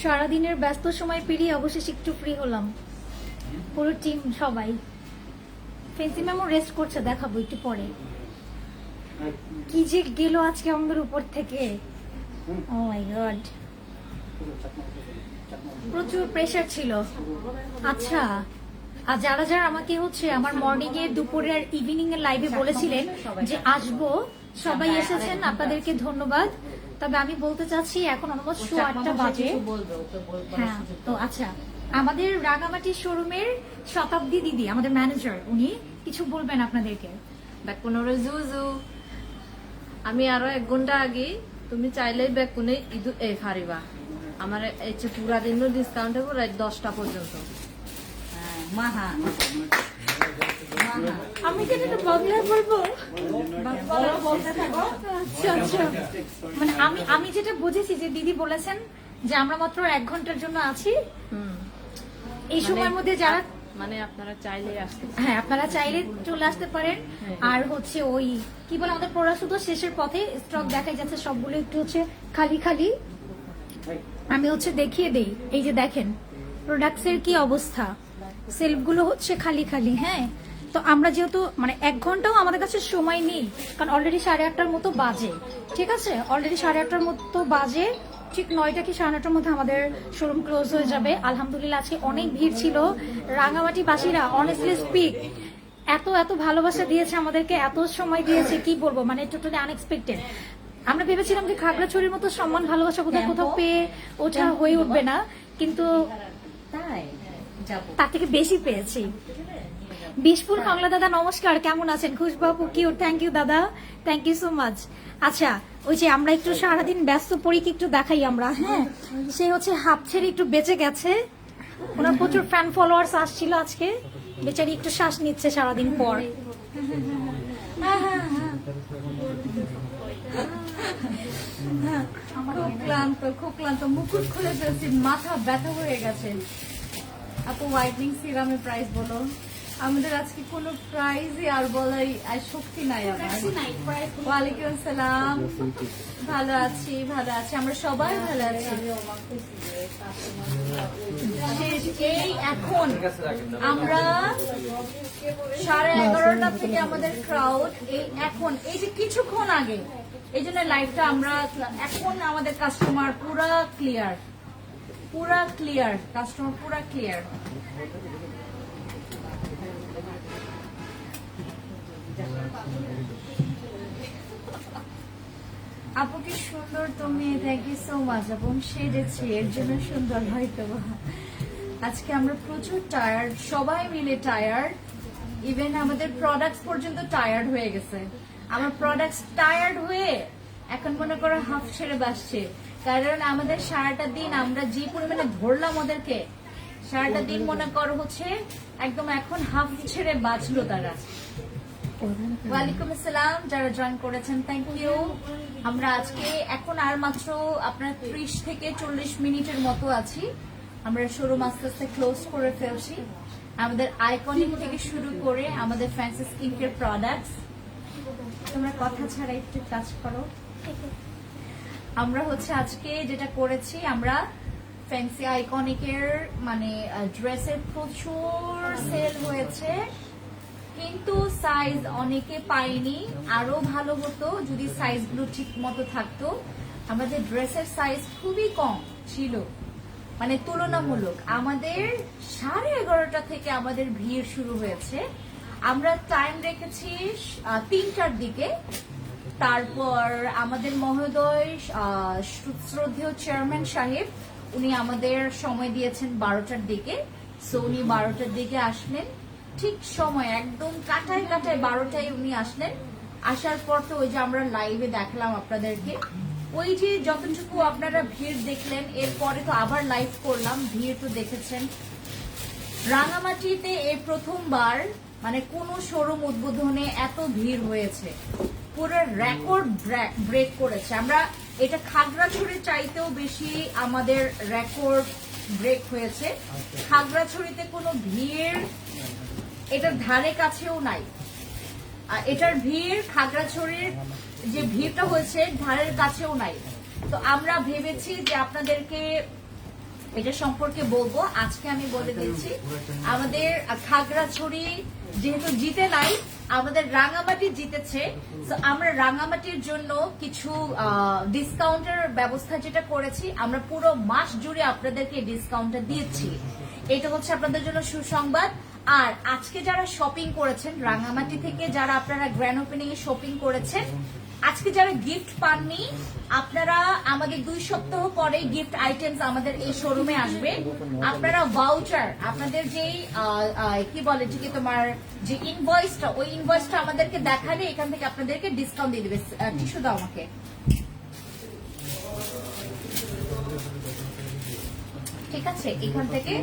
সারাদিনের ব্যস্ত সময় পেরিয়ে অবশেষে একটু ফ্রি হলাম। পুরো টিম সবাই। ফেন্সি ম্যামও রেস্ট করছে, দেখাবো একটু পরে। কি যে গেল আজকে আমাদের উপর থেকে? ও মাই গড প্রচুর প্রেশার ছিল। আচ্ছা আর যারা যারা আমাকে হচ্ছে আমার মর্নিং এ দুপুরে আর ইভিনিং এর লাইভে বলেছিলেন যে আসব সবাই এসেছেন আপনাদেরকে ধন্যবাদ। তবে আমি বলতে চাচ্ছি এখন অলমোস্ট শো আটটা বাজে। হ্যাঁ তো আচ্ছা আমাদের রাঙামাটি শোরুমের শতাব্দী দিদি আমাদের ম্যানেজার উনি কিছু বলবেন আপনাদেরকে। ব্যাক পনেরো জুজু আমি আরও এক ঘণ্টা আগে তুমি চাইলেই ব্যাক কোনে ইদু এ ফারিবা। আমার এই যে পুরা দিনও ডিসকাউন্ট হবে রাত দশটা পর্যন্ত। মাহা। আমি কেন এটা বাংলায় বলব? আচ্ছা আচ্ছা। মানে আমি আমি যেটা বুঝেছি যে দিদি বলেছেন যে আমরা মাত্র এক ঘণ্টার জন্য আছি। হুম। এই সময়ের মধ্যে যারা মানে আপনারা চাইলেই আসতে হ্যাঁ আপনারা চাইলে চলে আসতে পারেন। আর হচ্ছে ওই কি বলে আমাদের প্রোডাক্ট তো শেষের পথে স্টক দেখা যাচ্ছে সবগুলো একটু হচ্ছে খালি খালি। আমি হচ্ছে দেখিয়ে দেই। এই যে দেখেন প্রোডাক্টস এর কি অবস্থা? সেলফগুলো হচ্ছে খালি খালি হ্যাঁ? তো আমরা যেহেতু মানে এক ঘন্টাও আমাদের কাছে সময় নেই, কারণ অলরেডি সাড়ে আটটার মতো বাজে, ঠিক আছে? অলরেডি সাড়ে আটটার মতো বাজে, ঠিক নয়টা কি সাড়ে নটার মধ্যে আমাদের শোরুম ক্লোজ হয়ে যাবে। আলহামদুলিল্লাহ, আজকে অনেক ভিড় ছিল। রাঙামাটি বাসীরা অনেস্টলি স্পিক এত এত ভালোবাসা দিয়েছে আমাদেরকে, এত সময় দিয়েছে, কি বলব? মানে টোটালি আনএক্সপেক্টেড আমরা ভেবেছিলাম যে খাগড়াছড়ির মতো সম্মান ভালোবাসা কোথাও কোথাও পেয়ে ওঠা হয়ে উঠবে না কিন্তু তাই? তার থেকে বেশি পেয়েছি। বিশপুর বাংলা দাদা নমস্কার কেমন আছেন? খুশবাবু কিউ থ্যাংক ইউ দাদা। থ্যাংক ইউ সো মাচ আচ্ছা ওই যে আমরা একটু সারাদিন ব্যস্ত পড়ি কি একটু দেখাই আমরা? হ্যাঁ সে হচ্ছে হাফ ছেড়ে একটু বেঁচে গেছে। ওনার প্রচুর ফ্যান ফলোয়ার্স আসছিল আজকে। বেচারি একটু শ্বাস নিচ্ছে সারাদিন পর। খুব ক্লান্ত খুব ক্লান্ত। মুকুট খুলে ফেলছি মাথা ব্যথা হয়ে গেছে। আপু হোয়াইটনিং সিরামের প্রাইস বলো। আমাদের আজকে কোনো প্রাইজই আর বলাই শক্তি নাই ওয়ালাইকুম আসসালাম ভালো আছি ভালো আছি। আমরা সবাই ভালো আছি। এই এখন আমরা সাড়ে এগারোটা থেকে আমাদের ক্রাউড এই এখন এই যে কিছুক্ষণ আগে এই জন্য লাইভটা আমরা এখন আমাদের কাস্টমার পুরা ক্লিয়ার পুরা ক্লিয়ার কাস্টমার পুরা ক্লিয়ার আপু কি সুন্দর তুমি থ্যাংক ইউ সো মাচ এবং সেরেছি এর জন্য সুন্দর হয়তো। আজকে আমরা প্রচুর টায়ার্ড সবাই মিলে টায়ার্ড ইভেন আমাদের প্রোডাক্টস পর্যন্ত টায়ার্ড হয়ে গেছে। আমার প্রোডাক্টস টায়ার্ড হয়ে এখন মনে করো হাফ ছেড়ে বাসছে। কারণ আমাদের সারাটা দিন আমরা যে পরিমাণে ধরলাম ওদেরকে সারাটা দিন মনে করো হচ্ছে একদম এখন হাফ ছেড়ে বাঁচলো তারা। ওয়ালাইকুম আসসালাম যারা জয়েন করেছেন থ্যাংক ইউ আমরা আজকে এখন আর মাত্র আপনার ত্রিশ থেকে চল্লিশ মিনিটের মতো আছি। আমরা শোরুম আস্তে আস্তে ক্লোজ করে ফেলছি। আমাদের আইকনিক থেকে শুরু করে আমাদের ফ্যান্সি স্কিন কেয়ার প্রোডাক্টস তোমরা কথা ছাড়া একটু কাজ করো। আমরা হচ্ছে আজকে যেটা করেছি আমরা ফ্যান্সি আইকনিকের মানে ড্রেসের প্রচুর সেল হয়েছে। কিন্তু সাইজ অনেকে পাইনি আরও ভালো হতো যদি সাইজগুলো ঠিক মতো থাকতো। আমাদের ড্রেসের সাইজ খুবই কম ছিল মানে তুলনামূলক। আমাদের সাড়ে এগারোটা থেকে আমাদের ভিড় শুরু হয়েছে। আমরা টাইম রেখেছি তিনটার দিকে। তারপর আমাদের মহোদয় শ্রদ্ধেয় চেয়ারম্যান সাহেব, উনি আমাদের সময় দিয়েছেন বারোটার দিকে। সো উনি বারোটার দিকে আসলেন। ঠিক সময়, একদম কাটায় কাটায় বারোটায় উনি আসলেন। আসার পর তো ওই যে আমরা লাইভে দেখলাম আপনাদেরকে। ওই যে যতটুকু আপনারা ভিড় দেখলেন, এরপরে তো আবার লাইভ করলাম, ভিড় তো দেখেছেন। রাঙামাটিতে এই প্রথমবার মানে কোন শোরুম উদ্বোধনে এত ভিড় হয়েছে। পুরো রেকর্ড ব্রেক করেছে। আমরা এটা খাগড়াছড়ি চাইতেও বেশি আমাদের রেকর্ড ব্রেক হয়েছে। খাগড়াছড়িতে কোনো ভিড় এটার ধারে কাছেও নাই। আর এটার ভিড় খাগড়াছড়ির যে ভিড়টা হয়েছে ধারের কাছেও নাই। তো আমরা ভেবেছি যে আপনাদেরকে এটা সম্পর্কে বলব। আজকে আমি বলে দিচ্ছি আমাদের খাগড়াছড়ি যেহেতু জিতে নাই আমাদের রাঙামাটি জিতেছে। আমরা রাঙামাটির জন্য কিছু ডিসকাউন্টের ব্যবস্থা যেটা করেছি আমরা পুরো মাস জুড়ে আপনাদেরকে ডিসকাউন্টটা দিয়েছি এটা হচ্ছে আপনাদের জন্য সুসংবাদ। আর আজকে যারা শপিং করেছেন রাঙামাটি থেকে যারা আপনারা গ্র্যান্ড ওপেনিং এ শপিং করেছেন আজকে যারা গিফট পাননি, আপনারা আমাদের দুই সপ্তাহ পরে গিফট আইটেমস আমাদের এই শোরুমে আসবে। আপনারা ভাউচার আপনাদের যে কি বলে যে তোমার, যে ইনভয়েসটা ওই ইনভয়েসটা আমাদেরকে দেখালে এখান থেকে আপনাদেরকে ডিসকাউন্ট দিয়ে দেবে। টিস্যু দাও আমাকে। ঠিক আছে, এখান থেকে।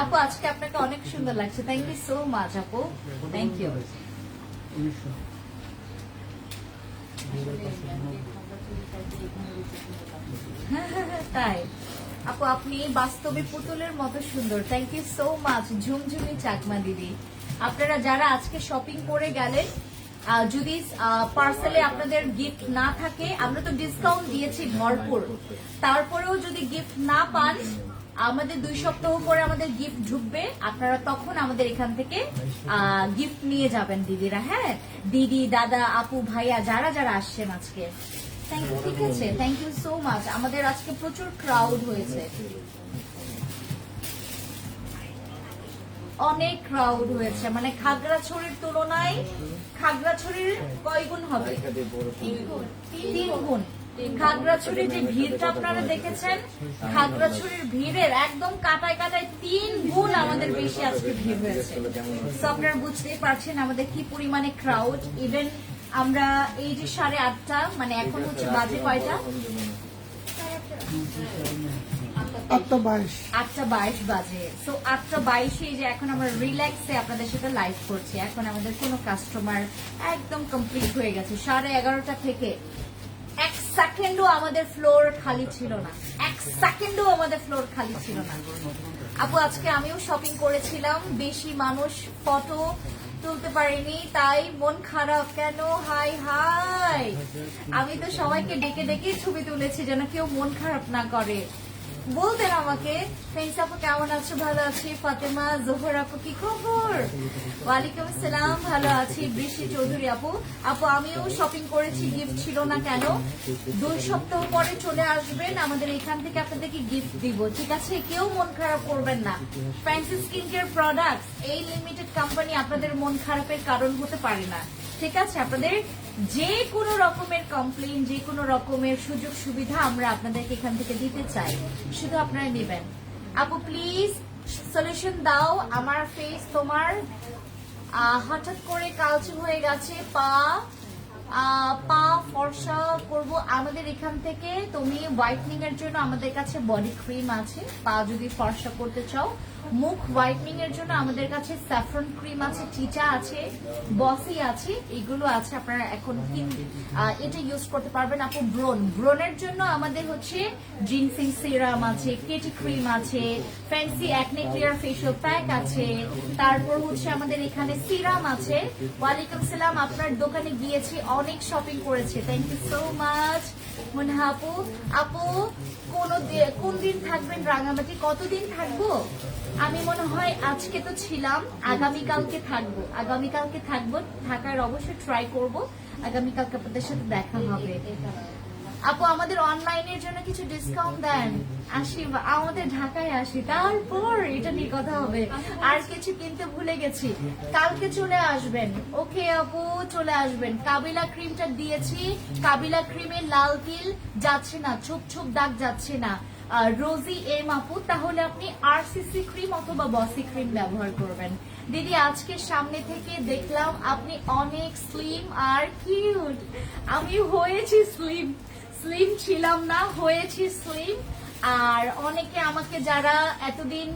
আপু, আজকে আপনাকে অনেক সুন্দর লাগছে। থ্যাংক ইউ সো মাচ আপু। থ্যাংক ইউ তাই। আপু, আপনি বাস্তবে পুতুলের মতো সুন্দর। Thank you so much Jhumjhumi Chakma দিদি। আপনারা যারা আজকে শপিং করে গেলেন যদি পার্সেলে আপনাদের গিফট না থাকে, আমরা তো ডিসকাউন্ট দিয়েছি ভরপুর। তারপরেও যদি গিফট না পান আমাদের দুই সপ্তাহ পরে আমাদের গিফট ঢুকবে। আপনারা তখন আমাদের এখান থেকে গিফট নিয়ে যাবেন দিদিরা হ্যাঁ? দিদি দাদা আপু ভাইয়া যারা যারা আসছেন আজকে। থ্যাংক ইউ ঠিক আছে? থ্যাংক ইউ সো মাচ আমাদের আজকে প্রচুর ক্রাউড হয়েছে। অনেক ক্রাউড হয়েছে। মানে খাগড়াছড়ির তুলনায় খাগড়াছড়ির কয় গুণ হবে? তিন গুণ। খাগড়াছড়ির যে ভিড়টা আপনারা দেখেছেন খাগড়াছড়ির ভিড়ের একদম কাটায় কাটায় তিন গুণ আমাদের বেশি আজকে ভিড় হয়েছে। তো আপনারা বুঝতেই পারছেন আমাদের কি পরিমাণে ক্রাউড ইভেন আমরা এই যে সাড়ে আটটা মানে এখন হচ্ছে বাজে কয়টা? আটটা বাইশ। আটটা বাইশ বাজে। তো আটটা বাইশে যে এখন আমরা রিল্যাক্সে আপনাদের সাথে লাইভ করছি। এখন আমাদের কোনো কাস্টমার একদম কমপ্লিট হয়ে গেছে। সাড়ে এগারোটা থেকে সেকেন্ডও আমাদের ফ্লোর খালি ছিল না। এক সেকেন্ডও আমাদের ফ্লোর খালি ছিল না। আপু, আজকে আমিও শপিং করেছিলাম। বেশি মানুষ ফটো তুলতে পারিনি, তাই মন খারাপ। কেন? Hi hi. আমি তো সবাইকে ডেকে ডেকে ছবি তুলেছি, যেন কেউ মন খারাপ না করে। বলতেন আমাকে ফ্রেন্ডস আপু কেমন আছো? ভালো আছি। ফাতেমা, জোহর আপু, কি খবর? ওয়ালাইকুম আসসালাম, ভালো আছি। বৃষ্টি চৌধুরী আপু। আপু, আমিও শপিং করেছি গিফট ছিল না কেন? দুই সপ্তাহ পরে চলে আসবেন। আমাদের এখান থেকে আপনাদেরকে গিফট দিব, ঠিক আছে? কেউ মন খারাপ করবেন না। ফ্যান্সি স্কিন কেয়ার প্রোডাক্টস এই লিমিটেড কোম্পানি আপনাদের মন খারাপের কারণ হতে পারে না। ঠিক আছে, আপনাদের যে কোনো রকমের কমপ্লেন যে কোনো রকমের সুযোগ সুবিধা আমরা আপনাদেরকে এখান থেকে দিতে চাই, শুধু আপনারা নেবেন। আপু প্লিজ সলিউশন দাও, আমার ফেস তোমার হঠাৎ করে কালচে হয়ে গেছে, পা পা ফর্সা করব। আমাদের এখান থেকে তুমি হোয়াইটনিং এর জন্য আমাদের কাছে বডি ক্রিম আছে, পা যদি ফর্সা করতে চাও মুখ হোয়াইটনিং এর জন্য আমাদের কাছে স্যাফরন ক্রিম আছে, টিটা আছে, বসি আছে, এগুলো আছে আপনারা এখন এটা ইউজ করতে পারবেন আপু ব্রোন ব্রোনের জন্য আমাদের হচ্ছে জিনসিং সিরাম আছে, কেটি ক্রিম আছে, fancy acne clear facial pack আছে, তারপর হচ্ছে আমাদের এখানে সিরাম আছে। ওয়ালাইকুম সালাম, আপনার দোকানে গিয়েছি, অনেক শপিং করেছে। Thank you so much Munha আপু। আপু, কোন কোন দিন থাকবেন রাঙামাটি? কতদিন থাকব? আমি মনে হয় আজকে তো ছিলাম, আগামীকালকে থাকব। আগামীকালকে থাকব, থাকার অবশ্যই ট্রাই করব। আগামীকালকে আপনাদের সাথে দেখা হবে। আপু, আমাদের অনলাইনের জন্য কিছু ডিসকাউন্ট দেন। আসি আমাদের ঢাকায় আসি। তারপর এটা নিয়ে কথা হবে। আর কিছু কিনতে ভুলে গেছি। কালকে চলে আসবেন। ওকে, আপু, চলে আসবেন। কাবিলা ক্রিমটা দিয়েছি। কাবিলা ক্রিমের লাল তিল যাচ্ছে না, ছোপ ছোপ দাগ যাচ্ছে না। রোজি এম আপু তাহলে আপনি আরসিসি ক্রিম অথবা বসি ক্রিম ব্যবহার করবেন। দিদি, আজকে সামনে থেকে দেখলাম আপনি অনেক স্লিম আর কিউট আমি হয়েছি স্লিম স্লিম ছিলাম না, হয়েছি স্লিম আর অনেকে আমাকে যারা এতদিন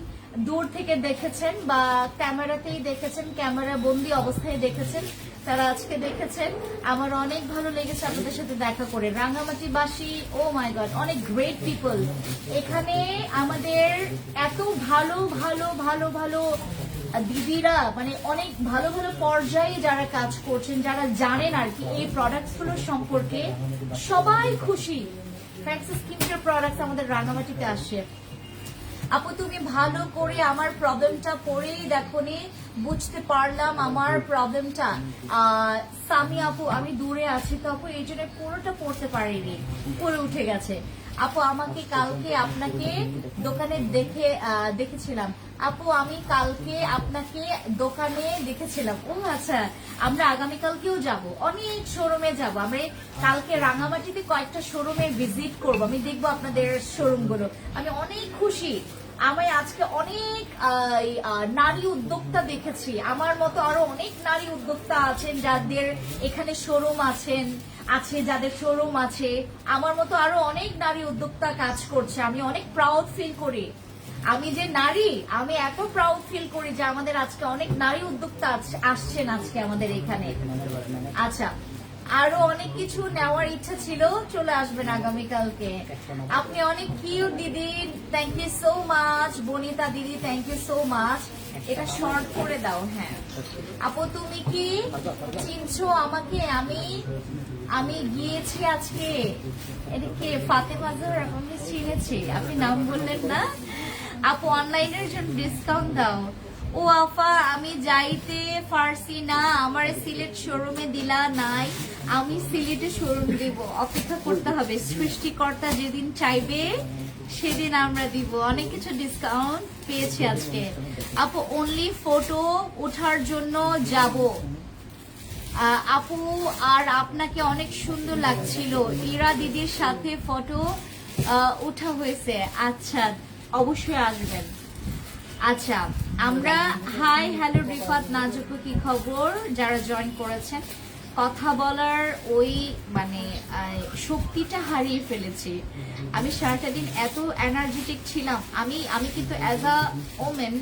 দূর থেকে দেখেছেন বা ক্যামেরাতেই দেখেছেন, ক্যামেরা বন্দি অবস্থায় দেখেছেন তারা আজকে দেখেছেন। আমার অনেক ভালো লেগেছে আপনাদের সাথে দেখা করে। রাঙামাটিবাসী ও মাই গড অনেক গ্রেট পিপল এখানে আমাদের এত ভালো ভালো ভালো ভালো দিদিরা মানে অনেক ভালো ভালো পর্যায়ে যারা কাজ করছেন, যারা জানেন আর কি এই প্রোডাক্টসগুলো সম্পর্কে, সবাই খুশি। কেয়ার প্রোডাক্টস আমাদের রাঙামাটিতে আসে। আপু, তুমি ভালো করে আমার প্রবলেমটা পড়েই দেখো নি বুঝতে পারলাম আমার প্রবলেমটা। সামি আপু, আমি দূরে আছি তো আপু, এই জন্য পুরোটা পড়তে পারিনি, পড়ে উঠে গেছে। আপু, আমাকে কালকে আপনাকে দোকানে দেখে দেখেছিলাম। আপু, আমি কালকে আপনাকে দোকানে দেখেছিলাম। ও আচ্ছা আমরা আগামীকালকেও যাব। অনেক শোরুমে যাব। আমরা কালকে রাঙামাটিতে কয়েকটা শোরুমে ভিজিট করব। আমি দেখব আপনাদের শোরুমগুলো আমি অনেক খুশি। আমি আজকে অনেক নারী উদ্যোক্তা দেখেছি। আমার মতো আরও অনেক নারী উদ্যোক্তা আছেন যাদের এখানে শোরুম আছেন, আছে যাদের শোরুম আছে। আমার মতো আরও অনেক নারী উদ্যোক্তা কাজ করছে। আমি অনেক প্রাউড ফিল করি। আমি যে নারী, আমি এত প্রাউড ফিল করি যে আমাদের আজকে অনেক নারী উদ্যোক্তা আসছেন আজকে আমাদের এখানে। আচ্ছা আরও অনেক কিছু নেওয়ার ইচ্ছা ছিল, চলে আসবেন আগামীকালকে। আপনি অনেক কিউট দিদি thank you so much Banita দিদি থ্যাংক ইউ সো মাচ এটা শর্ট করে দাও হ্যাঁ। আপু, তুমি কি চিনছো আমাকে? আমি আমি গিয়েছি আজকে। এদিকে ফাতেমা জোহর আমি চিনেছি। আপনি নাম বললেন না। আপু অনলাইনের জন্য ডিসকাউন্ট দাও। ও আফা, আমি যাইতে পারছি না। আমার সিলেট শোরুমে দিলা নাই। আমি সিলেটে শোরুম দিব। অপেক্ষা করতে হবে। সৃষ্টিকর্তা যেদিন চাইবে, সেদিন আমরা দিব। অনেক কিছু ডিসকাউন্ট পেয়েছি আজকে। আপু অনলি ফটো ওঠার জন্য যাব। আপু, আর আপনাকে অনেক সুন্দর লাগছিল। ইরা দিদির সাথে ফটো ওঠা হয়েছে। আচ্ছা অবশ্যই আসবেন। আচ্ছা আমরা হাই, হ্যালো রিফাত নাজুকু কি খবর? যারা জয়েন করেছেন, কথা বলার ওই মানে শক্তিটা হারিয়ে ফেলেছি। আমি সারাটা দিন এত এনার্জেটিক ছিলাম। আমি আমি কিন্তু অ্যাজ আ ওমেন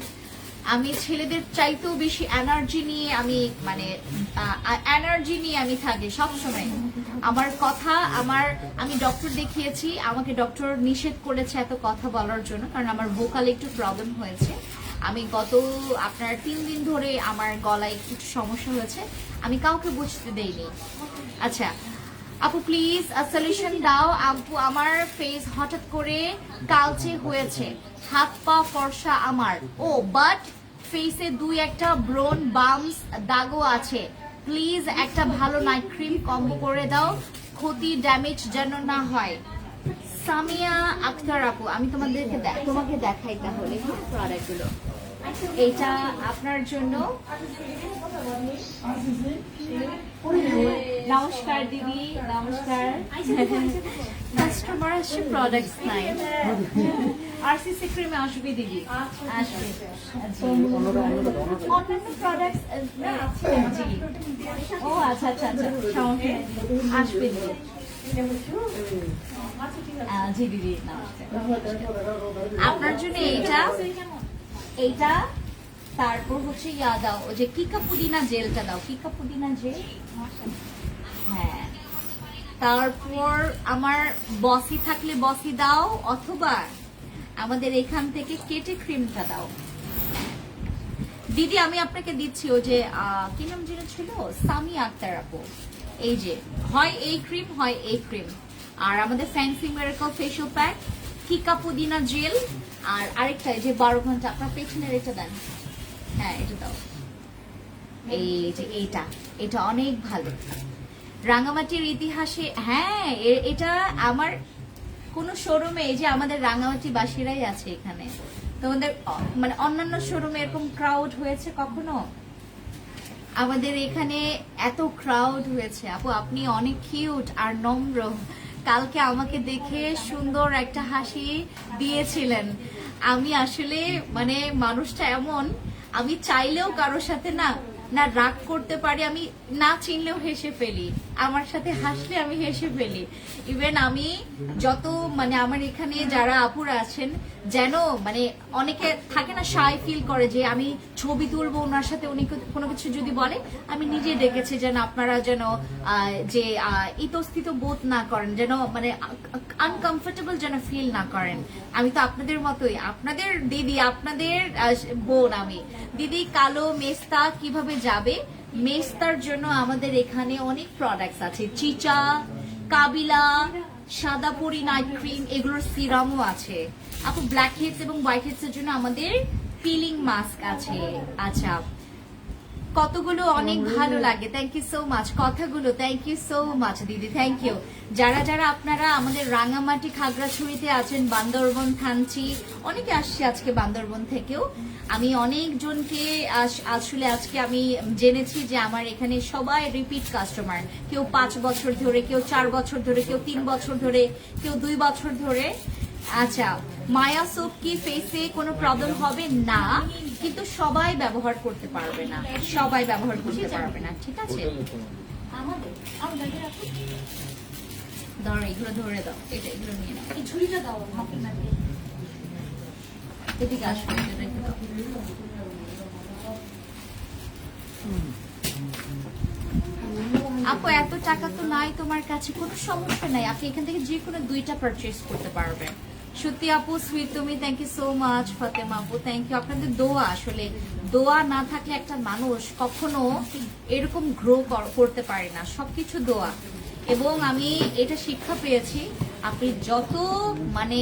আমি ছেলেদের চাইতেও বেশি এনার্জি নিয়ে আমি মানে এনার্জি নিয়ে আমি থাকি সবসময়। আমার কথা, আমার, আমি ডক্টর দেখিয়েছি, আমাকে ডক্টর নিষেধ করেছে এত কথা বলার জন্য, কারণ আমার ভোকাল একটু প্রবলেম হয়েছে। আমি গত, আপনার তিন দিন ধরে আমার গলায় একটু সমস্যা হয়েছে, আমি কাউকে বুঝতে দেইনি। আচ্ছা আপু প্লিজ সলিউশন দাও। আপু, আমার ফেস হঠাৎ করে কালচে হয়েছে। হাত পা ফর্সা আমার। ও বাট ফেসে দুই একটা ব্রোন বামস, দাগও আছে। প্লিজ একটা ভালো নাইট ক্রিম কম্বো করে দাও। ক্ষতি ড্যামেজ যেন না হয়। সামিয়া, আক্তার আপু, আমি তোমাদেরকে তোমাকে দেখাই তাহলে প্রোডাক্টগুলো এটা আপনার জন্য। নমস্কার দিদি, নমস্কার। কাস্টমার আসছে প্রোডাক্টস নাই আরসিসি ক্রিমে আসবে দিদি। আসবে। ও আচ্ছা আচ্ছা আচ্ছা আসবে দিদি। আপনার জন্য এইটা এইটা, তারপর হচ্ছে ইয়া দাও, ওই যে কিকা পুদিনা জেলটা দাও কিকা পুদিনা জেল? হ্যাঁ। তারপর আমার বসি থাকলে বসি দাও, অথবা আমাদের এখান থেকে কেটে ক্রিমটা দাও। দিদি, আমি আপনাকে দিচ্ছি ও যে কি নাম যেন ছিল? সামি আক্তার আপু। এই যে, হয় এই ক্রিম হয় এই ক্রিম আর আমাদের ফ্যান্সি মেরিকল ফেশিয়াল প্যাক কিকা পুদিনা জেল আর আরেকটা এই যে বারো ঘণ্টা আপনার পেছনের এটা দেন। হ্যাঁ এটা দাও। এই যে এইটা এটা অনেক ভালো। রাঙামাটির ইতিহাসে হ্যাঁ এটা আমার কোন শোরুমে এই যে আমাদের রাঙামাটি বাসীরাই আছে এখানে। তোমাদের মানে অন্যান্য শোরুমে এরকম ক্রাউড হয়েছে কখনো? আমাদের এখানে এত ক্রাউড হয়েছে। আপু আপনি অনেক কিউট আর নম্র। কালকে আমাকে দেখে সুন্দর একটা হাসি দিয়েছিলেন। আমি আসলে মানে মানুষটা এমন আমি চাইলেও কারোর সাথে না না রাগ করতে পারি, আমি না চিনলেও হেসে ফেলি। আমার সাথে হাসলে আমি হেসে ফেলি। ইভেন আমি যত মানে আমার এখানে যারা আপুরা আছেন, যেন মানে অনেকে থাকে না সাই ফিল করে যে আমি ছবি তুলবো ওনার সাথে, উনি কোনো কিছু যদি বলে, আমি নিজে ডেকেছি যেন আপনারা যেন যে ইতস্থিত বোধ না করেন, যেন মানে আনকমফোর্টেবল যেন ফিল না করেন। আমি তো আপনাদের মতোই। আপনাদের দিদি, আপনাদের বোন আমি। দিদি, কালো, মেস্তা, কীভাবে যাবে। মেস্তার জন্য আমাদের এখানে অনেক প্রোডাক্টস আছে। চিচা, কাবিলা সাদাপুরি নাইট ক্রিম এগুলোর সিরামও আছে। আপু ব্ল্যাক হেডস এবং হোয়াইট হেডস এর জন্য আমাদের পিলিং মাস্ক আছে। আচ্ছা কতগুলো অনেক ভালো লাগে। থ্যাংক ইউ সো মাচ কথাগুলো থ্যাংক ইউ সো মাচ দিদি। থ্যাংক ইউ যারা যারা আপনারা আমাদের রাঙামাটি খাগড়াছড়িতে আছেন, বান্দরবন, থানচি, অনেকে আসছে আজকে বান্দরবন থেকেও। আমি অনেকজনকে আস- আসলে আজকে আমি জেনেছি যে আমার এখানে সবাই রিপিট কাস্টমার কেউ পাঁচ বছর ধরে, কেউ চার বছর ধরে, কেউ তিন বছর ধরে, কেউ দুই বছর ধরে। আচ্ছা মায়া সোপ কি ফেসে কোনো প্রবলেম হবে? না, কিন্তু সবাই ব্যবহার করতে পারবে না। সবাই ব্যবহার করতে পারবে না, ঠিক আছে। আপু, এত টাকা তো নাই তোমার কাছে, কোনো সমস্যা নাই। আপনি এখান থেকে যে কোনো দুইটা পারচেস করতে পারবেন। সত্যি আপু সুইট তুমি thank you so much Fatema আপু থ্যাংক ইউ আপনাদের দোয়া, আসলে দোয়া না থাকলে একটা মানুষ কখনো এরকম গ্রো করতে পারে না, সবকিছু দোয়া। এবং আমি এটা শিক্ষা পেয়েছি, আপনি যত মানে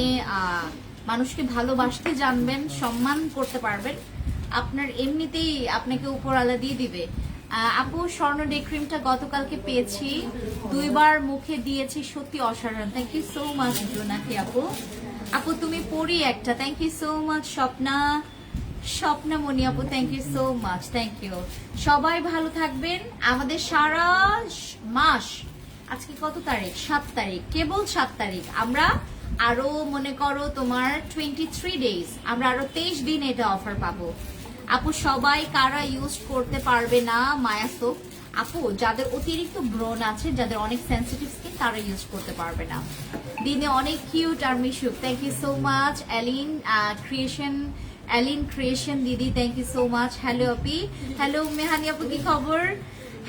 মানুষকে ভালোবাসতে জানবেন, সম্মান করতে পারবেন, আপনার এমনিতেই আপনাকে উপরালা দিয়ে দিবে। আপু, স্বর্ণ ডে ক্রিমটা গতকালকে পেয়েছি, দুইবার মুখে দিয়েছি, সত্যি অসাধারণ। থ্যাংক ইউ সো মাচ জোনাকি আপু আপু, তুমি পড়ি একটা। Thank you so much Swapna. Swapna Moni আপু thank you so much thank you সবাই ভালো থাকবেন। আমাদের সারা মাস, আজকে কত তারিখ? সাত তারিখ। কেবল সাত তারিখ। আমরা আরও, মনে করো, তোমার টোয়েন্টি থ্রি ডেজ আমরা আরও তেইশ দিন এটা অফার পাবো। আপু, সবাই কারা ইউজ করতে পারবে না মায়া সোপ আপু, যাদের অতিরিক্ত ব্রণ আছে, যাদের অনেক সেন্সিটিভ স্কিন তারা ইউজ করতে পারবে না। দিনে অনেক কিউট আর মিশুক। Thank you so much Alin creation Alin creation দিদি thank you so much hello Api. Hello Mehani আপু, কি খবর?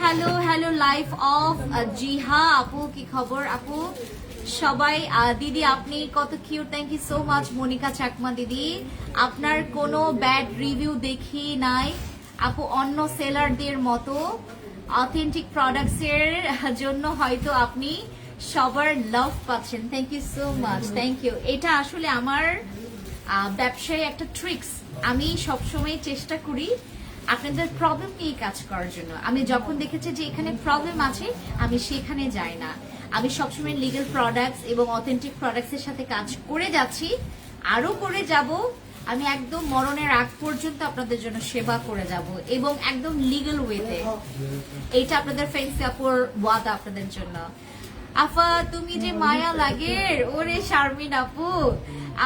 Hello hello life of Jiha আপু, কি খবর আপু? সবাই দিদি, আপনি কত cute thank you so much Monika Chakma দিদি। আপনার কোনো ব্যাড রিভিউ দেখি নাই? আপু, অন্য সেলারদের মতো। অথেন্টিক প্রোডাক্টস এর জন্য হয়তো আপনি সবার লাভ পাচ্ছেন। Thank you so much thank you এটা আসলে আমার ব্যবসায় একটা ট্রিক্স আমি সবসময় চেষ্টা করি আপনাদের প্রবলেম নিয়ে কাজ করার জন্য। আমি যখন দেখেছি যে এখানে প্রবলেম আছে আমি সেখানে যাই না। আমি সবসময় লিগেল প্রোডাক্টস এবং অথেন্টিক প্রোডাক্টস এর সাথে কাজ করে যাচ্ছি। আরও করে যাব আমি একদম মরণের আগ পর্যন্ত আপনাদের জন্য সেবা করে যাব এবং একদম লিগেল ওয়েতে এইটা আপনাদের ফ্রেন্ডস আপুর ওয়াদা আপনাদের জন্য। আফা, তুমি যে মায়া লাগে ওরে শারমিন আপু।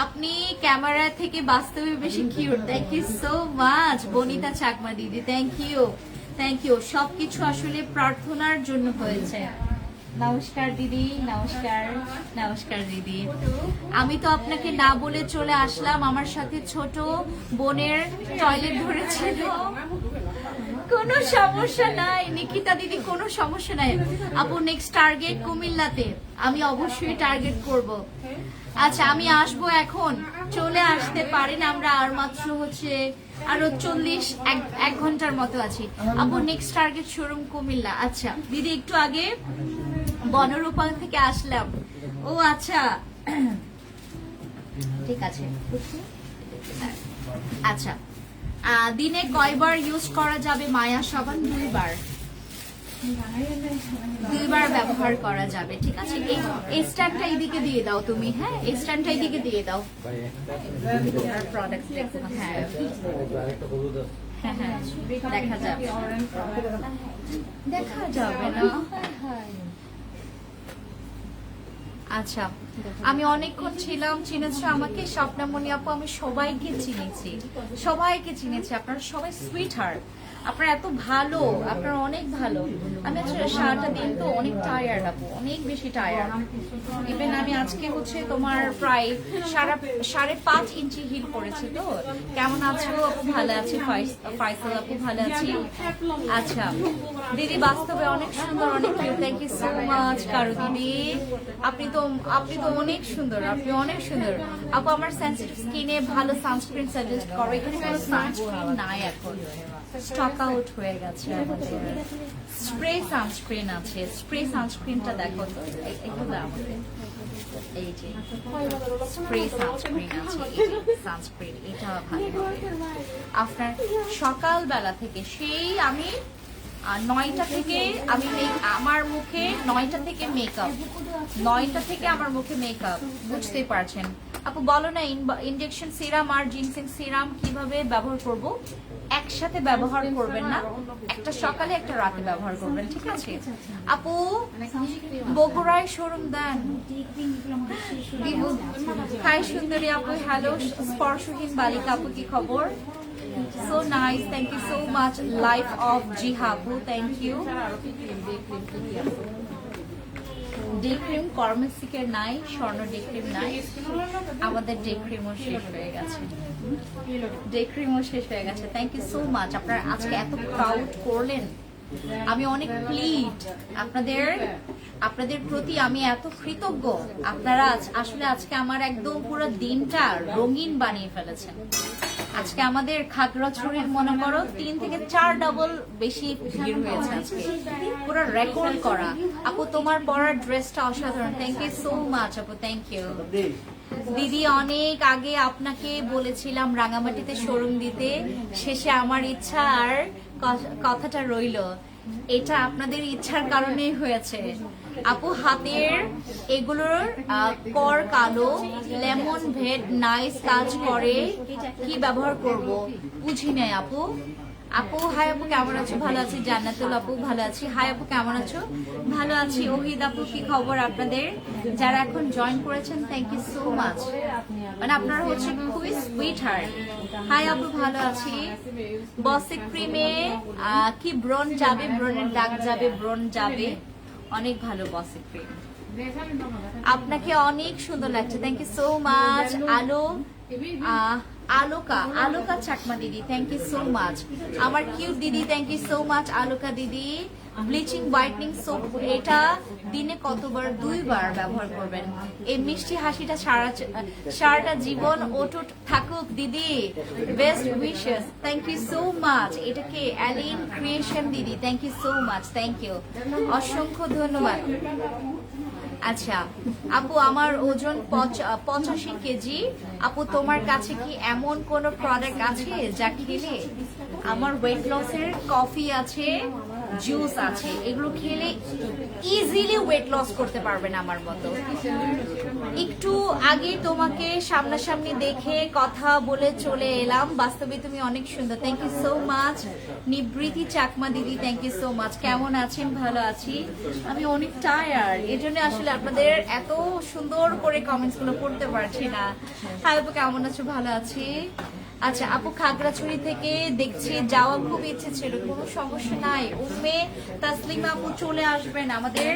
আপনি ক্যামেরা থেকে বাস্তবে বেশি cute thank you so much Banita Chakma দিদি। থ্যাংক ইউ থ্যাংক ইউ সবকিছু আসলে প্রার্থনার জন্য হয়েছে। নমস্কার দিদি, নমস্কার নমস্কার দিদি। আমি তো আপনাকে না বলে চলে আসলাম, আমার সাথে ছোট বোনের টয়লেট ধরেছিল। কোনো সমস্যা নাই, নিকিতা দিদি, কোনো সমস্যা নাই। আপু নেক্সট টার্গেট কুমিল্লাতে। আমি অবশ্যই টার্গেট করব। আচ্ছা আমি আসব এখন। চলে আসতে পারেন, আমরা আর মাত্র হচ্ছে আরও চল্লিশ, এক- ঘণ্টার মতো আছি। আপু নেক্সট টার্গেট শোরুম কুমিল্লা। আচ্ছা দিদি, একটু আগে বনরূপা থেকে আসলাম। ও আচ্ছা। ঠিক আছে। আচ্ছা। দিনে কয়বার ইউজ করা যাবে মায়া সাবান? দুইবার। দুইবার ব্যবহার করা যাবে। ঠিক আছে। এই স্ট্যান্ডটা এইদিকে দিয়ে দাও তুমি হ্যাঁ? এই স্ট্যান্ডটা এইদিকে দিয়ে দাও। প্রোডাক্ট হ্যাঁ। হ্যাঁ হ্যাঁ। দেখা যাবে। দেখা যাবে না। আচ্ছা আমি অনেকক্ষণ ছিলাম, চিনেছো আমাকে? স্বপ্নামণি আপু, আমি সবাইকে চিনেছি। সবাইকে চিনেছি, আপনারা সবাই সুইট হার্ট আপনারা এত ভালো, আপনার অনেক ভালো। আমি আসলে সারাটা দিন তো অনেক টায়ার্ড আপু, অনেক বেশি টায়ার্ড ইভেন আমি আজকে হচ্ছে তোমার প্রায় সারা সাড়ে পাঁচ ইঞ্চি হিল পড়েছি তো। কেমন আছো আপু? ভালো আছি? ফাইসাল আপু, ভালো আছি? আচ্ছা দিদি বাস্তবে অনেক সুন্দর, অনেক cute thank you so much Karu দিদি। আপনি তো আপনি তো অনেক সুন্দর, আপনি অনেক সুন্দর। আপু, আমার সেন্সিটিভ স্কিনে ভালো সানস্ক্রিন সাজেস্ট করো। এখানে কোনো সানস্ক্রিন নাই এখন। আউট হয়ে গেছে আমাদের। স্প্রে সানস্ক্রিন আছে। স্প্রে সানস্ক্রিনটা দেখো এই যে স্প্রে সানস্ক্রিন আছে সানস্ক্রিন এটা ভালো আপনার সকালবেলা থেকে সেই আমি নয়টা থেকে আমি আমার মুখে নয়টা থেকে মেকআপ নয়টা থেকে আমার মুখে মেকআপ বুঝতেই পারছেন। আপু বলো না ইনজেকশন সিরাম আর জিনসিং সিরাম কীভাবে ব্যবহার করব? একসাথে ব্যবহার করবেন না। একটা সকালে একটা রাতে ব্যবহার করবেন ঠিক আছে? আপু বগুড়ায় শোরুম দেন। হাই সুন্দরী আপু হ্যালো স্পর্শহীন বালিকা আপু কি খবর? So nice thank you so much life of জিহাবু thank you day cream কর্মসিকের নাই, স্বর্ণ ডে ক্রিম নাই। আমাদের ডে ক্রিমও শেষ হয়ে গেছে। ডে ক্রিমও শেষ হয়ে গেছে। থ্যাংক ইউ সো মাচ আপনারা আজকে এত প্রাউড করলেন। আমি অনেক প্লিট আপনাদের আপনাদের প্রতি আমি এত কৃতজ্ঞ। আপনারা আসলে আজকে আমার একদম পুরো দিনটা রঙিন বানিয়ে ফেলেছেন। আজকে আমাদের খাগড়াছড়ির মনে করো, তিন থেকে চার ডাবল বেশি ভিড় হয়েছে আজকে। পুরো রেকর্ড করা। আপু, তোমার পরার ড্রেসটা অসাধারণ। থ্যাংক ইউ সো মাচ আপু থ্যাংক ইউ দিদি, অনেক আগে আপনাকে বলেছিলাম রাঙামাটিতে শোরুম দিতে। শেষে আমার ইচ্ছা আর কথাটা রইল। এটা আপনাদের ইচ্ছার কারণেই হয়েছে। আপু, হাতের এগুলোর কর কালো, লেমন ভেট নাইস কাজ করে, কি ব্যবহার করব? বুঝি নাই আপু। আপু হাই আপু, কেমন আছো? ভালো আছি। জান্নাতুল আপু, ভালো আছি। হাই আপু, কেমন আছো? ভালো আছি। ওহিদ আপু, কি খবর আপনাদের? যারা এখন জয়েন করেছেন থ্যাংক ইউ সো মাচ মানে আপনারা হচ্ছে খুবই সুইট হার্ট হাই আপু, ভালো আছি। বসিক ক্রিমে কি ব্রন যাবে? ব্রনের দাগ যাবে ব্রন যাবে। অনেক ভালো বসিক ফ্রেন্ড আপনাকে অনেক সুন্দর লাগছে। থ্যাংক ইউ সো মাচ আলো আলোকা আলোকা চাকমা দিদি থ্যাংক ইউ সো মাচ আমার কিউ দিদি thank you so much Aloka দিদি। ব্লিচিং হোয়াইটনিং সোপ এটা দিনে কতবার, দুইবার ব্যবহার করবেন। এই মিষ্টি হাসিটা সারা, সারাটা জীবন অটুট থাকুক, দিদি। Best wishes thank you so much এটাকে অ্যালিন ক্রিয়েশন দিদি. Thank you so much thank you অসংখ্য ধন্যবাদ। আচ্ছা আপু, আমার ওজন পঁচ- পঁচাশি কেজি। আপু, তোমার কাছে কি এমন কোন প্রোডাক্ট আছে যা খেলে আমার ওয়েট লসের কফি আছে। জুস আছে, এগুলো খেলে ইজিলি ওয়েট লস করতে পারবেন আমার মতো। একটু আগে তোমাকে সামনাসামনি দেখে কথা বলে চলে এলাম। বাস্তবে তুমি অনেক সুন্দর। Thank you so much Nibriti Chakma দিদি থ্যাংক ইউ সো মাচ কেমন আছেন? ভালো আছি। আমি অনেক টায়ার্ড এই জন্য আসলে আপনাদের এত সুন্দর করে কমেন্টসগুলো পড়তে পারছি না। আপু, কেমন আছো? ভালো আছি? আচ্ছা আপু খাগড়াছড়ি থেকে দেখছি যাওয়া খুব ইচ্ছে ছিল, কোনো সমস্যা নাই। উমে তাসলিমা আপু চলে আসবেন আমাদের,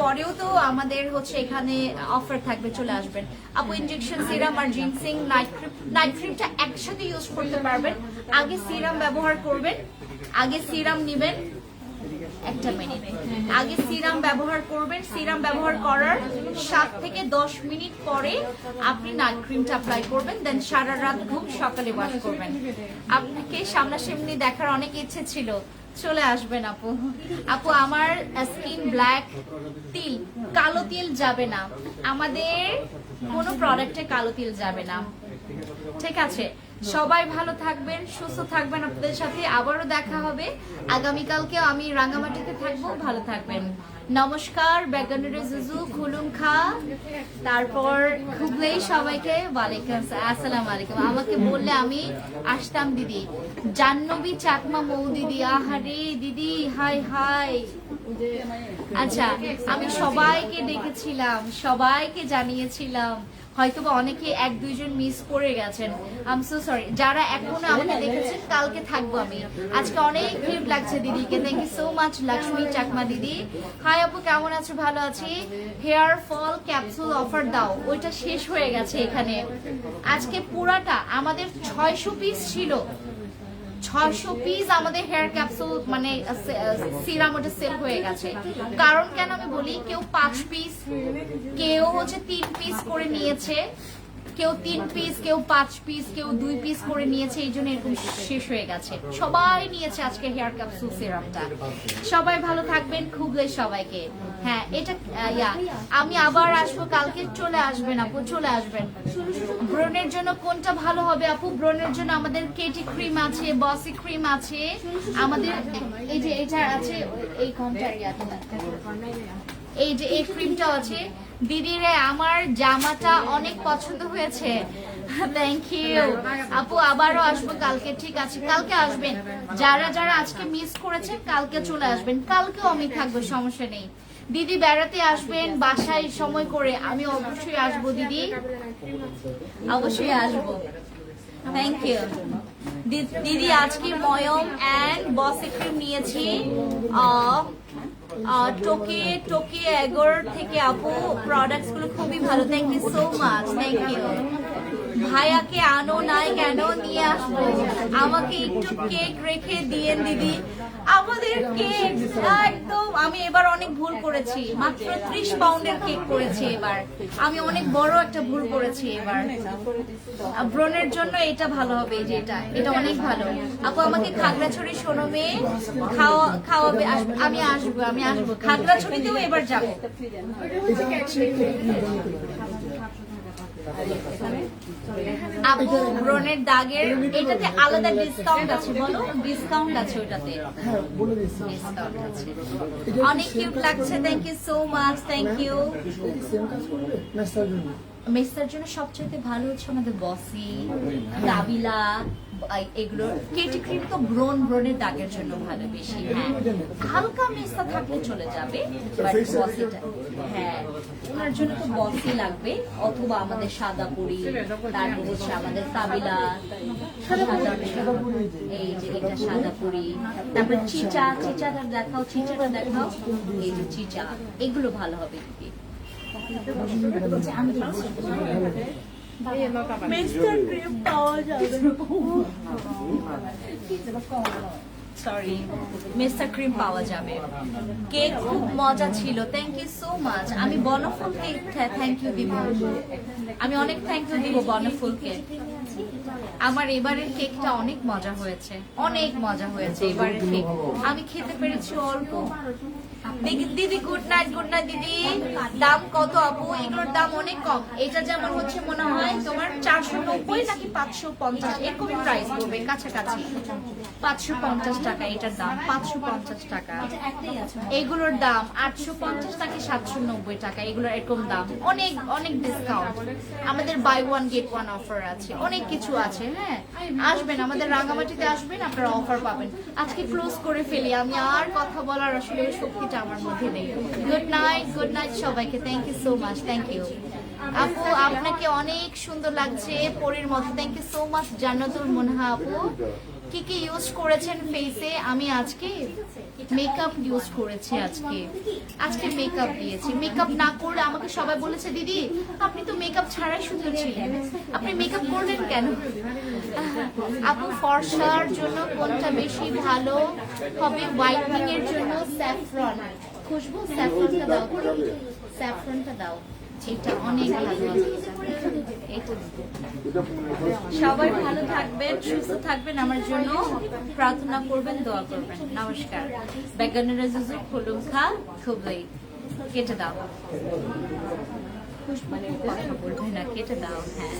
পরেও তো আমাদের হচ্ছে এখানে অফার থাকবে, চলে আসবেন। আপু ইনজেকশন সিরাম আর জিনসিং নাইট ক্রিম নাইট ক্রিমটা একসাথে ইউজ করতে পারবেন। আগে সিরাম ব্যবহার করবেন, আগে সিরাম নেবেন একটা মিনিট। আগে সিরাম ব্যবহার করবেন। সিরাম ব্যবহার করার সাত থেকে দশ মিনিট পরে আপনি নাইট ক্রিমটা অ্যাপ্লাই করবেন দেন সারা রাত ঘুম সকালে ওয়াশ করবেন। আপনাকে সামনাসামনি দেখার অনেক ইচ্ছে ছিল। চলে আসবেন আপু। আপু, আমার স্কিন ব্ল্যাক তিল, কালো তিল যাবে না। আমাদের কোনো প্রোডাক্টে কালো তিল যাবে না। ঠিক আছে? সবাই ভালো থাকবেন, সুস্থ থাকবেন আপনাদের সাথে। আবারও দেখা হবে। আগামীকালকে আমি রাঙ্গামাটিতে থাকব। ভালো থাকবেন। নমস্কার বেগানুরে জুজু, খুলুম খা। তারপর খুবলেই সবাইকে ওয়ালাইকুম আসসালাম আলাইকুম। আমাকে বললে আমি আসতাম, দিদি। জাহ্নবী, চাকমা মৌ দিদি আহারে দিদি, হাই হাই। আচ্ছা আমি সবাইকে ডেকেছিলাম, সবাইকে জানিয়েছিলাম। হয়তো বা অনেকে এক, দুইজন মিস করে গেছেন। আম সো সরি যারা এখনও আমাকে দেখেছেন, কালকে থাকব আমি। আজকে অনেক ভিড় লাগছে দিদিকে। Thank you so much Lakshmi Chakma দিদি। হাই আপু, কেমন আছো? ভালো আছি? হেয়ার ফল ক্যাপসুল অফার দাও। ওইটা শেষ হয়ে গেছে এখানে। আজকে পুরাটা আমাদের ছয়শো পিস ছিল। ছয়শো পিস আমাদের হেয়ার ক্যাপসুল মানে সিরাম ওটা সেল হয়ে গেছে। কারণ কেন আমি বলি, কেউ পাঁচ পিস কেউ হচ্ছে তিন পিস করে নিয়েছে। কেউ তিন পিস কেউ পাঁচ পিস কেউ দুই পিস করে নিয়েছে, এই জন্য এরকম শেষ হয়ে গেছে। সবাই নিয়েছে আজকে হেয়ার ক্যাপসুল সিরামটা সবাই ভালো থাকবেন খুবলে সবাইকে। হ্যাঁ এটা ইয়া, আমি আবার আসব, কালকে চলে আসবেন আপু, চলে আসবেন। ব্রণের জন্য কোনটা ভালো হবে আপু? ব্রণের জন্য আমাদের কেটি ক্রিম আছে বসি ক্রিম আছে। আমাদের, এই যে, এটা আছে, এই কোনটা এই যে এই ক্রিমটা আছে, দিদিরে আমার জামাটা অনেক পছন্দ হয়েছে। থ্যাংক ইউ আপু, আবারও আসব কালকে, ঠিক আছে? কালকে আসবেন। যারা যারা আজকে মিস করেছেন কালকে চলে আসবেন। কালকেও আমি থাকব, সমস্যা নেই। দিদি বেড়াতে আসবেন, বাসায় সময় করে। আমি অবশ্যই আসব, দিদি। অবশ্যই আসব। থ্যাংক ইউ দিদি আজকে ময়ম অ্যান্ড বস ক্রিম নিয়েছি। টোকে টোকে এগোর থেকে আপু প্রোডাক্টসগুলো খুবই ভালো। Thank you so much thank you ভাইয়াকে আনো নাই কেন নিয়ে আসব। আমাকে একটু কেক রেখে দিয়েন, দিদি। আমাদের কেক, একদম, আমি এবার অনেক ভুল করেছি। মাত্র ত্রিশ পাউন্ডের কেক করেছি এবার। আমি অনেক বড় একটা ভুল করেছি এবার। ব্রণের জন্য এটা ভালো হবে যে এটা। এটা অনেক ভালো। আপু, আমাকে খাগড়াছড়ি শোনো মেয়ে। খাওয়া, খাওয়াবে আমি আসব আমি আসব। খাগড়াছড়িতেও এবার যাব। আপু ব্রণের দাগের এটাতে আলাদা ডিসকাউন্ট আছে বলো? ডিসকাউন্ট আছে ওটাতে। হ্যাঁ অনেক কিউট লাগছে thank you so much thank you মেসার জন্য সবচেয়ে ভালো হচ্ছে আমাদের বসি আই- এগুলো কেটি ক্রিম তো ব্রণ ব্রণের দাগের জন্য ভালো বেশি হ্যাঁ। হালকা মেসটা থাকলে চলে যাবে বাট বসিটা হ্যাঁ। ওনার জন্য তো বসি লাগবে অথবা আমাদের সাদা পুরি তারপর হচ্ছে আমাদের সাদা এই যে। এটা সাদা পুরি। তারপর চিচা চিচাটা দেখাও চিচাটা দেখাও। এই যে চিচা এগুলো ভালো হবে। দিদি সরি মিস্টার ক্রিম পাওয়া যাবে। কেক খুব মজা ছিল থ্যাংক ইউ সো মাচ আমি বনফুল কেক থ্যাংক ইউ দিব। আমি অনেক থ্যাংক ইউ দিব বনফুল কেক আমার এবারের কেকটা অনেক মজা হয়েছে, অনেক মজা হয়েছে এবারের কেক আমি খেতে পেরেছি অল্প। দিদি- গুড নাইট গুড নাইট দিদি। দাম কত আপু? এগুলোর দাম অনেক কম। এটা যেমন হচ্ছে মনে হয় তোমার চারশো নব্বই নাকি পাঁচশো পঞ্চাশ, এরকমই প্রাইস পড়বে কাছাকাছি। পাঁচশো পঞ্চাশ টাকা এটার দাম, পাঁচশো পঞ্চাশ টাকা। এগুলোর দাম আটশো পঞ্চাশ টাকা, সাতশো নব্বই টাকা, এগুলোর এরকম দাম। অনেক অনেক ডিসকাউন্ট আমাদের buy one get one offer আছে। অনেক কিছু আছে হ্যাঁ? আসবেন, আমাদের রাঙামাটিতে আসবেন, আপনারা অফার পাবেন। আজকে ক্লোজ করে ফেলি। আমি আর কথা বলার আসলে শক্তিটা আমার মধ্যে নেই। গুড নাইট গুড নাইট সবাইকে। Thank you so much thank you আপু, আপনাকে অনেক সুন্দর লাগছে। পরের মতো। Thank you so much Jannatul Munha আপু। কি কি ইউজ করেছেন ফেসে আমি আজকে মেকআপ ইউজ করেছি আজকে। আজকে মেকআপ দিয়েছি। মেকআপ না করলে আমাকে সবাই বলেছে, দিদি, আপনি তো মেকআপ ছাড়াই সুন্দর ছিলেন। আপনি মেকআপ করলেন কেন? আপু, ফর্সার জন্য কোনটা বেশি ভালো হবে? হোয়াইটনিং এর জন্য স্যাফরন খুশবু স্যাফরনটা দাও। স্যাফরনটা দাও। এটা অনেক সবাই ভালো থাকবেন সুস্থ থাকবেন। আমার জন্য প্রার্থনা করবেন দোয়া করবেন। নমস্কার। বেগানের জুজু খুলুম খা খুবই কেটে দাও। মানে কথা বলবে না কেটে দাও হ্যাঁ।